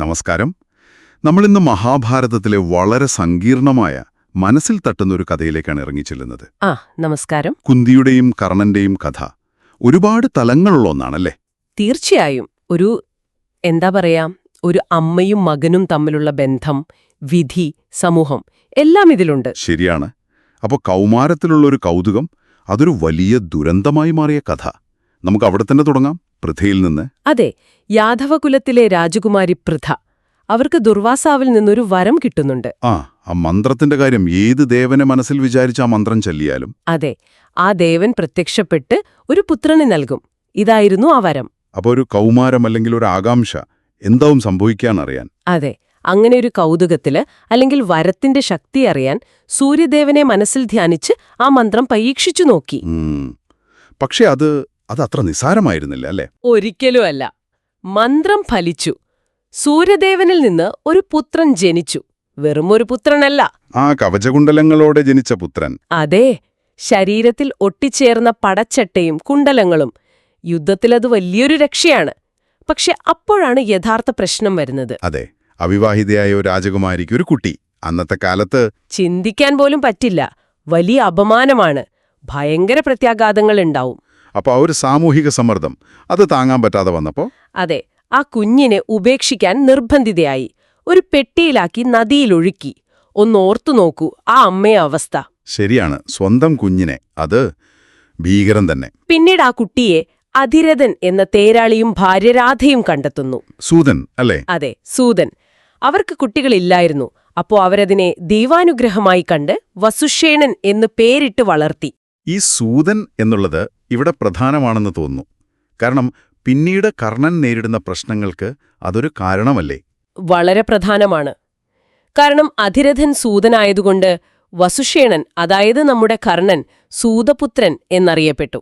നമസ്കാരം. നമ്മളിന്ന് മഹാഭാരതത്തിലെ വളരെ സങ്കീർണമായ മനസ്സിൽ തട്ടുന്ന ഒരു കഥയിലേക്കാണ് ഇറങ്ങിച്ചെല്ലുന്നത്. ആ നമസ്കാരം. കുന്തിയുടെയും കർണന്റെയും കഥ ഒരുപാട് തലങ്ങളുള്ള ഒന്നാണല്ലേ? തീർച്ചയായും. ഒരു എന്താ പറയാ ഒരു അമ്മയും മകനും തമ്മിലുള്ള ബന്ധം വിധി സമൂഹം എല്ലാം ഇതിലുണ്ട്. ശരിയാണ്. അപ്പോൾ കൗമാരത്തിലുള്ള ഒരു കൗതുകം അതൊരു വലിയ ദുരന്തമായി മാറിയ കഥ. നമുക്ക് അവിടെ തന്നെ തുടങ്ങാം. പൃഥയിൽ നിന്ന് അതെ യാദവകുലത്തിലെ രാജകുമാരി പൃഥ. അവർക്ക് ദുർവാസാവിൽ നിന്നൊരു വരം കിട്ടുന്നുണ്ട്. ആ ആ മന്ത്രത്തിന്റെ കാര്യം ഏത് ദേവനെ മനസ്സിൽ വിചാരിച്ച ആ മന്ത്രം ചൊല്ലിയാലും? അതെ ആ ദേവൻ പ്രത്യക്ഷപ്പെട്ട് ഒരു പുത്രനെ നൽകും. ഇതായിരുന്നു ആ വരം. അപ്പോൾ ഒരു കൗമാരം അല്ലെങ്കിൽ ഒരു ആകാംക്ഷ എന്താവും സംഭവിക്കാനറിയാൻ? അതെ അങ്ങനെ ഒരു കൗതുകത്തിൽ അല്ലെങ്കിൽ വരത്തിന്റെ ശക്തി അറിയാൻ സൂര്യദേവനെ മനസ്സിൽ ധ്യാനിച്ച് ആ മന്ത്രം പരീക്ഷിച്ചു നോക്കി. പക്ഷെ അത് അത് അത്ര നിസാരമായിരുന്നില്ല അല്ലേ? ഒരിക്കലും അല്ല മന്ത്രം ഫലിച്ചു. സൂര്യദേവനിൽ നിന്ന് ഒരു പുത്രൻ ജനിച്ചു. വെറും ഒരു പുത്രനല്ല. ആ കവചകുണ്ടലങ്ങളോടെ ജനിച്ച പുത്രൻ. അതെ ശരീരത്തിൽ ഒട്ടിച്ചേർന്ന പടച്ചട്ടയും കുണ്ടലങ്ങളും. യുദ്ധത്തിലത് വലിയൊരു രക്ഷയാണ്. പക്ഷെ അപ്പോഴാണ് യഥാർത്ഥ പ്രശ്നം വരുന്നത്. അതെ അവിവാഹിതയായ ഒരു രാജകുമാരിക്ക് ഒരു കുട്ടി. അന്നത്തെ കാലത്ത് ചിന്തിക്കാൻ പോലും പറ്റില്ല. വലിയ അപമാനമാണ്. ഭയങ്കര പ്രത്യാഘാതങ്ങൾ ഉണ്ടാവും. അപ്പൊ ആ ഒരു സാമൂഹിക സമ്മർദ്ദം അത് താങ്ങാൻ പറ്റാതെ വന്നപ്പോൾ അതെ ആ കുഞ്ഞിനെ ഉപേക്ഷിക്കാൻ നിർബന്ധിതയായി. ഒരു പെട്ടിയിലാക്കി നദിയിലൊഴുക്കി. ഒന്നോർത്തു നോക്കൂ ആ അമ്മയെ അവസ്ഥ. ശരിയാണ് സ്വന്തം കുഞ്ഞിനെ അത് ഭീകരം തന്നെ. പിന്നീട് ആ കുട്ടിയെ അധിരഥൻ എന്ന തേരാളിയും ഭാര്യ രാധയും കണ്ടെത്തുന്നു. സൂതൻ അല്ലേ? അതെ സൂതൻ. അവർക്ക് കുട്ടികളില്ലായിരുന്നു. അപ്പോ അവരതിനെ ദൈവാനുഗ്രഹമായി കണ്ട് വസുഷേണൻ എന്ന് പേരിട്ട് വളർത്തി. ഈ സൂതൻ എന്നുള്ളത് ഇവിടെ പ്രധാനമാണെന്ന് തോന്നുന്നു. കാരണം പിന്നീട് കർണൻ നേരിടുന്ന പ്രശ്നങ്ങൾക്ക് അതൊരു കാരണമല്ലേ? വളരെ പ്രധാനമാണ്. കാരണം അധിരഥൻ സൂതനായതുകൊണ്ട് വസുഷേണൻ അതായത് നമ്മുടെ കർണൻ സൂതപുത്രൻ എന്നറിയപ്പെട്ടു.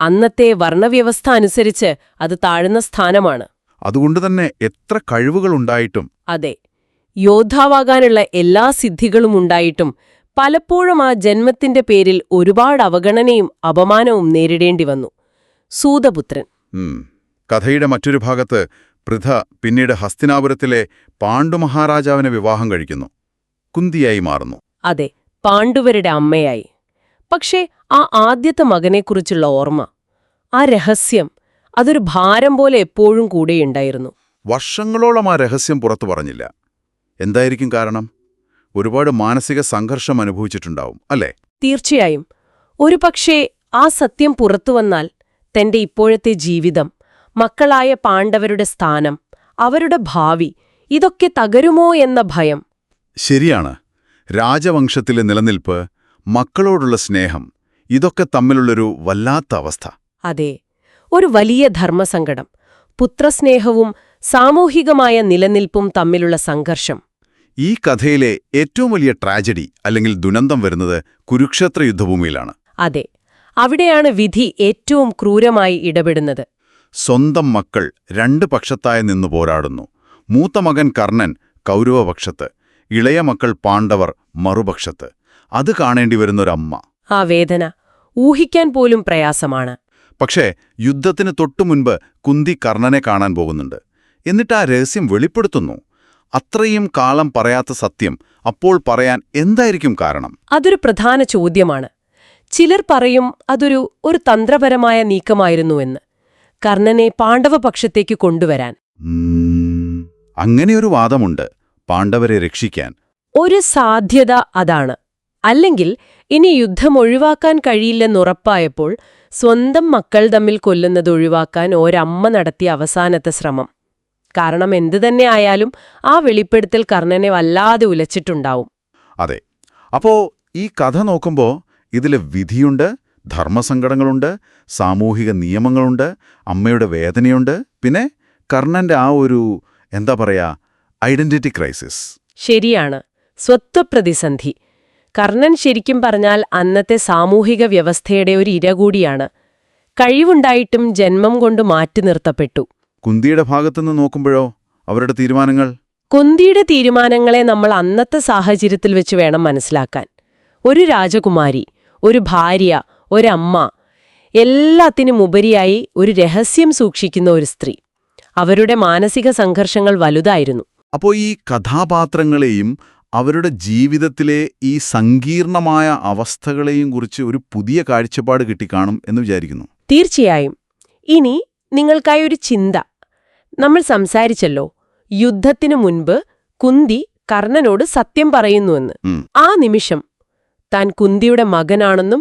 അന്നത്തെ വർണവ്യവസ്ഥ അനുസരിച്ച് അത് താഴ്ന്ന സ്ഥാനമാണ്. അതുകൊണ്ട് തന്നെ എത്ര കഴിവുകളുണ്ടായിട്ടും അതെ യോദ്ധാവാകാനുള്ള എല്ലാ സിദ്ധികളും ഉണ്ടായിട്ടും പലപ്പോഴും ആ ജന്മത്തിന്റെ പേരിൽ ഒരുപാട് അവഗണനയും അപമാനവും നേരിടേണ്ടി വന്നു. സൂതപുത്രൻ. കഥയുടെ മറ്റൊരു ഭാഗത്ത് പൃഥ പിന്നീട് ഹസ്തിനാപുരത്തിലെ പാണ്ഡുമഹാരാജാവിനെ വിവാഹം കഴിക്കുന്നു. കുന്തിയായി മാറുന്നു. അതെ പാണ്ഡുവരുടെ അമ്മയായി. പക്ഷേ ആ ആദ്യത്തെ മകനെക്കുറിച്ചുള്ള ഓർമ്മ ആ രഹസ്യം അതൊരു ഭാരം പോലെ എപ്പോഴും കൂടെയുണ്ടായിരുന്നു. വർഷങ്ങളോളം ആ രഹസ്യം പുറത്തു പറഞ്ഞില്ല. എന്തായിരിക്കും കാരണം? ഒരുപാട് മാനസിക സംഘർഷം അനുഭവിച്ചിട്ടുണ്ടാവും അല്ലേ? തീർച്ചയായും. ഒരുപക്ഷേ ആ സത്യം പുറത്തുവന്നാൽ തന്റെ ഇപ്പോഴത്തെ ജീവിതം മക്കളായ പാണ്ഡവരുടെ സ്ഥാനം അവരുടെ ഭാവി ഇതൊക്കെ തകരുമോ എന്ന ഭയം. ശരിയാണ്. രാജവംശത്തിലെ നിലനിൽപ്പ് മക്കളോടുള്ള സ്നേഹം ഇതൊക്കെ തമ്മിലുള്ളൊരു വല്ലാത്ത അവസ്ഥ. അതെ. ഒരു വലിയ ധർമ്മസങ്കടം പുത്രസ്നേഹവും സാമൂഹികമായ നിലനിൽപ്പും തമ്മിലുള്ള സംഘർഷം. ഈ കഥയിലെ ഏറ്റവും വലിയ ട്രാജഡി അല്ലെങ്കിൽ ദുരന്തം വരുന്നത് കുരുക്ഷേത്ര യുദ്ധഭൂമിയിലാണ്. അതെ അവിടെയാണ് വിധി ഏറ്റവും ക്രൂരമായി ഇടപെടുന്നത്. സ്വന്തം മക്കൾ രണ്ട് പക്ഷത്തായി നിന്നു പോരാടുന്നു. മൂത്ത മകൻ കർണൻ കൗരവപക്ഷത്ത് ഇളയ മക്കൾ പാണ്ഡവർ മറുപക്ഷത്ത്. അത് കാണേണ്ടി വരുന്നൊരമ്മ ആ വേദന ഊഹിക്കാൻ പോലും പ്രയാസമാണ്. പക്ഷേ യുദ്ധത്തിന് തൊട്ടുമുൻപ് കുന്തി കർണനെ കാണാൻ പോകുന്നുണ്ട്. എന്നിട്ട് ആ രഹസ്യം വെളിപ്പെടുത്തുന്നു. അത്രയും കാലം പറയാത്ത സത്യം അപ്പോൾ പറയാൻ എന്തായിരിക്കും കാരണം? അതൊരു പ്രധാന ചോദ്യമാണ്. ചിലർ പറയും അതൊരു ഒരു തന്ത്രപരമായ നീക്കമായിരുന്നുവെന്ന്. കർണനെ പാണ്ഡവപക്ഷത്തേക്ക് കൊണ്ടുവരാൻ. അങ്ങനെയൊരു വാദമുണ്ട്. പാണ്ഡവരെ രക്ഷിക്കാൻ. ഒരു സാധ്യത അതാണ്. അല്ലെങ്കിൽ ഇനി യുദ്ധം ഒഴിവാക്കാൻ കഴിയില്ലെന്നുറപ്പായപ്പോൾ സ്വന്തം മക്കൾ തമ്മിൽ കൊല്ലുന്നത് ഒഴിവാക്കാൻ ഒരമ്മ നടത്തിയ അവസാനത്തെ ശ്രമം. കാരണം എന്തു തന്നെ ആയാലും ആ വെളിപ്പെടുത്തൽ കർണനെ വല്ലാതെ ഉലച്ചിട്ടുണ്ടാവും. അതെ. അപ്പോ ഈ കഥ നോക്കുമ്പോ ഇതിൽ വിധിയുണ്ട് ധർമ്മസങ്കടങ്ങളുണ്ട് സാമൂഹിക നിയമങ്ങളുണ്ട് അമ്മയുടെ വേദനയുണ്ട് പിന്നെ കർണന്റെ ആ ഒരു എന്താ പറയാ ഐഡന്റിറ്റി ക്രൈസിസ്. ശരിയാണ്. സ്വത്വപ്രതിസന്ധി. കർണൻ ശരിക്കും പറഞ്ഞാൽ അന്നത്തെ സാമൂഹിക വ്യവസ്ഥയുടെ ഒരു ഇര കൂടിയാണ്. കഴിവുണ്ടായിട്ടും ജന്മം കൊണ്ട് മാറ്റി നിർത്തപ്പെട്ടു. കുന്തിയുടെ ഭാഗത്തുനിന്ന് നോക്കുമ്പോഴോ അവരുടെ തീരുമാനങ്ങൾ? കുന്തിയുടെ തീരുമാനങ്ങളെ നമ്മൾ അന്നത്തെ സാഹചര്യത്തിൽ വെച്ച് വേണം മനസ്സിലാക്കാൻ. ഒരു രാജകുമാരി ഒരു ഭാര്യ ഒരമ്മ എല്ലാത്തിനും ഉപരിയായി ഒരു രഹസ്യം സൂക്ഷിക്കുന്ന ഒരു സ്ത്രീ. അവരുടെ മാനസിക സംഘർഷങ്ങൾ വലുതായിരുന്നു. അപ്പോൾ ഈ കഥാപാത്രങ്ങളെയും അവരുടെ ജീവിതത്തിലെ ഈ സങ്കീർണമായ അവസ്ഥകളെയും കുറിച്ച് ഒരു പുതിയ കാഴ്ചപ്പാട് കിട്ടിക്കാണും എന്ന് വിചാരിക്കുന്നു. തീർച്ചയായും. ഇനി നിങ്ങൾക്കായി ഒരു ചിന്ത. നമ്മൾ സംസാരിച്ചല്ലോ യുദ്ധത്തിനു മുൻപ് കുന്തി കർണനോട് സത്യം പറയുന്നുവെന്ന്. ആ നിമിഷം താൻ കുന്തിയുടെ മകനാണെന്നും